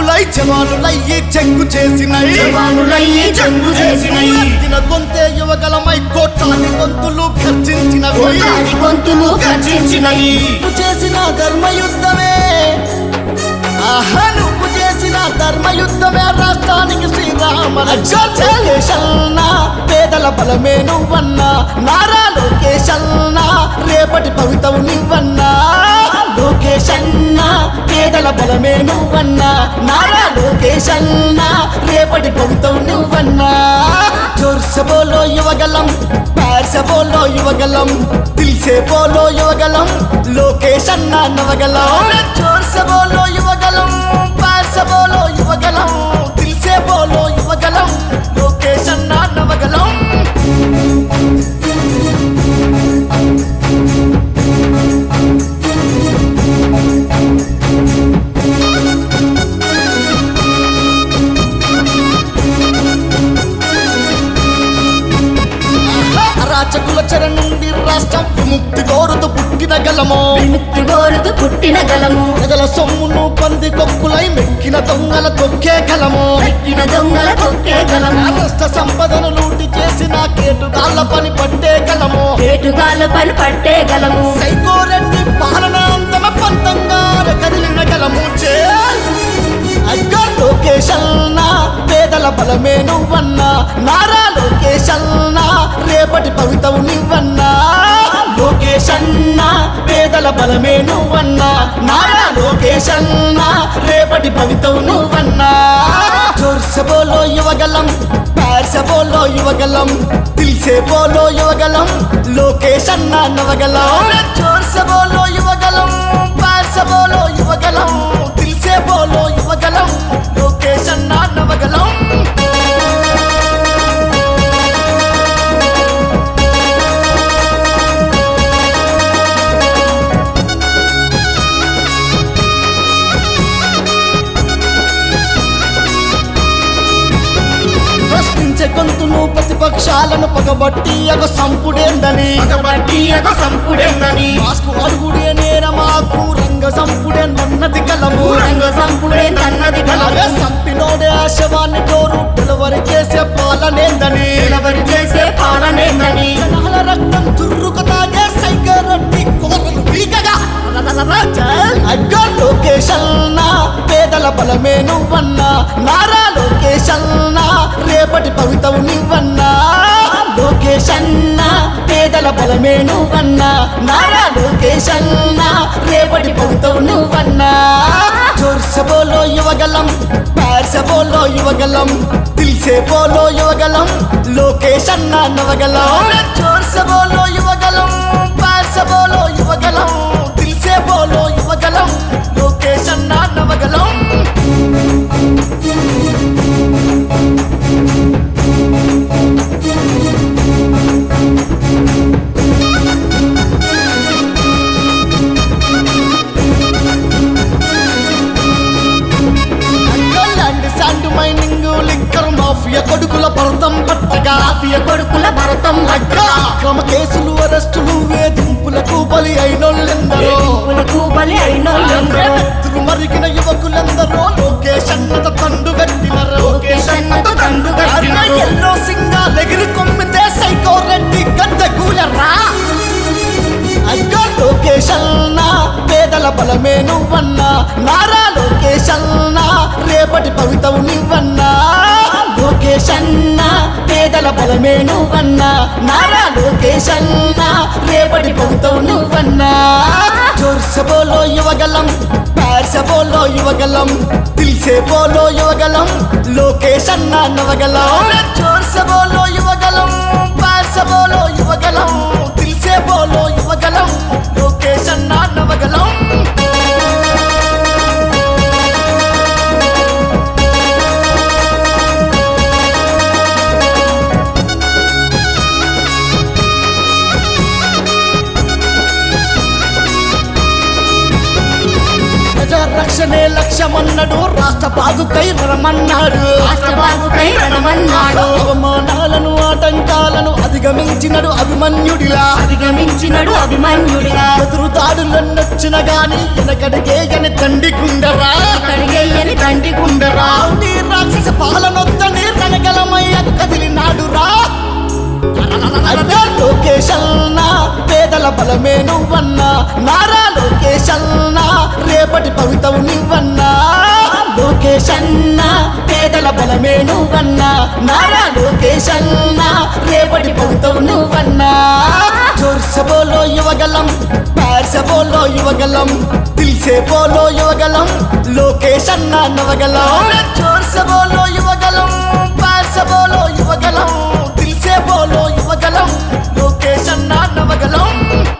అడుగులై జవానులయ్యి చెక్కు చేసినై. జవానులయ్యి చెంగు చేసినై. ఎత్తిన గొంతే యువగలమై కోట్లాది గొంతులు గర్జించినవి. కోటాది గొంతులు నువ్వు చేసిన ధర్మయుద్ధమే. ఆహా నువ్వు చేసిన ధర్మయుద్ధమే. రాష్ట్రానికి శ్రీరామ రక్షణ పేదల బలమే నువ్వన్నా ఎన్నికల బలమే నువ్వన్నా. నారా లోకేశన్నా రేపటి ప్రభుత్వం నువ్వన్నా. జోర్స యువగలం ప్యార్స యువగలం దిల్సే బోలో యువగలం లోకేష్ అన్న నవగలం. జోర్స యువగలం ప్యార్స యువగలం దిల్సే బోలో యువగలం లోకేష్ అరాచకుల చెర నుండి రాష్ట్రం విముక్తి కోరుతూ పుట్టిన గలము. విముక్తి కోరుతూ పుట్టిన గలము. ప్రజల సొమ్మును పంది కొక్కులై మెక్కిన దొంగల తొక్కే గలము. ఎక్కిన దొంగల తొక్కే గలము. రాష్ట్ర సంపదను లూటి చేసిన కేటుగాళ్ళ పని పట్టే గలము. ఏటుగాల పని పట్టే గలము. సైకోరెడ్డి పాలన అంతమ పంతంగా కదిలిన గలము. చే అగ్గ లోకేశల్నా పేదల బలమే నువ్వన్నా. కవితవు నువ్వన్నా లోకేష్ లోకేశన్నా పేదల బలమే నువ్వన్నా. నారా లోకేష్ లోకేశన్నా రేపటి భవితవు నువ్వన్నా. జోర్స యువగలం ప్యార్స యువగలం దిల్సే బోలో యువగలం లోకేష్ అన్న నవగలం. జోర్స యువగలం ప్యార్స యువగలం దిల్సే బోలో గొంతును ప్రతిపక్షాలను పగబట్టి ఒక సంపుడేందని పగబట్టి ఒక సంపుడెందని మాస్కు అడుగుడే నేరమాకు రంగ సంపుడే నన్నది కలము. రంగ సంపుడే తన్నది అలాగే గలము సంపినోడే ఆశవాన్ని డోరు డెలివరీ చేసే పాలనేందని. నిలబడి చేసే పాలనేందని. జనాల రక్తం చుర్రుకు తాగే సైకరొట్టి కోరలు పీకగా. అగ్గ లోకేశల్నా పేదల బలమే నువ్వన్నా. నారా లోకేశల్నా రేపటి పవితవు నువ్వన్నా. లోకేశన్నా పేదల బలమే నువ్వన్నా. నారా లోకేశన్నా రేపటి పవితవు నువ్వన్నా. జోర్స యువగలం ప్యార్స యువగలం దిల్సే బోలో యువగలం లోకేష్ అన్న నవగలం. జోర్స భరతం పట్టగా మాఫియ కొడుకుల భరతం అగ్గా అక్రమ కేసులు అరెస్టులు వేధింపులకు బలి అయినోళ్ళెందరో. బలి అయినోళ్ళెందరో. మరిగిన యువకులందరూ. లోకేష్ అన్నత తండు కట్టినరు. లోకేష్ అన్నతో తండ్రు కట్టినరు. ఎల్లో సింగాలు ఎగిరి కొమ్మితే సైకో రెడ్డి గడ్డ కూలరా. అగ్గ లోకేశల్నా పేదల బలమే నువ్వన్నా. నారా లోకేశల్నా రేపటి భవితవు నువ్వన్నా. లోకేశన్నా పేదల బలమే నువ్వన్నా. నారా అన్న రేపటి భవితవు నువ్వన్నా. జోర్స బోలో యువగలం ప్యార్స బోలో యువగలం దిల్సే బోలో యువగలం లోకేష్ అన్న నవగలం. ప్రజా రక్షణే లక్ష్యమన్నడు. రాష్ట్ర బాగుకై రమన్నాడు రణమన్నాడు. అవమానాలను ఆటంకాలను అధిగమించినడు అభిమన్యుడిలా. అధిగమించినడు అభిమన్యుడిగా ఎదురు దాడులన్నొచ్చిన గాని వెనకడిగే గని తండ్రి కుండరా కడిగేయని దండి గుండరా నీ రాక్షస పాలనొద్దని రణగలమయ్యకు కదిలినాడు రా అడ్డా లోకేశల్నా పేదల బలమే నువ్వన్నా. నారా లోకేషన్న రేపటి భవితం నువ్వన్నా లోకేశన్నా పేదల బలమే నువ్వన్నా. నారా లోకేషన్న రేపటి భవితం నువ్వన్నా. జోర్సబోలో యువగలం పార్సబోలో యువగలం దిల్సే పోలో యువగలం లోకేశన్న నవగలం. జోర్సబోలో యువగలం పార్సబోలో యువగలం దిల్సే పోలో యువగలం లోకేశన్న నవగలం. Thank you.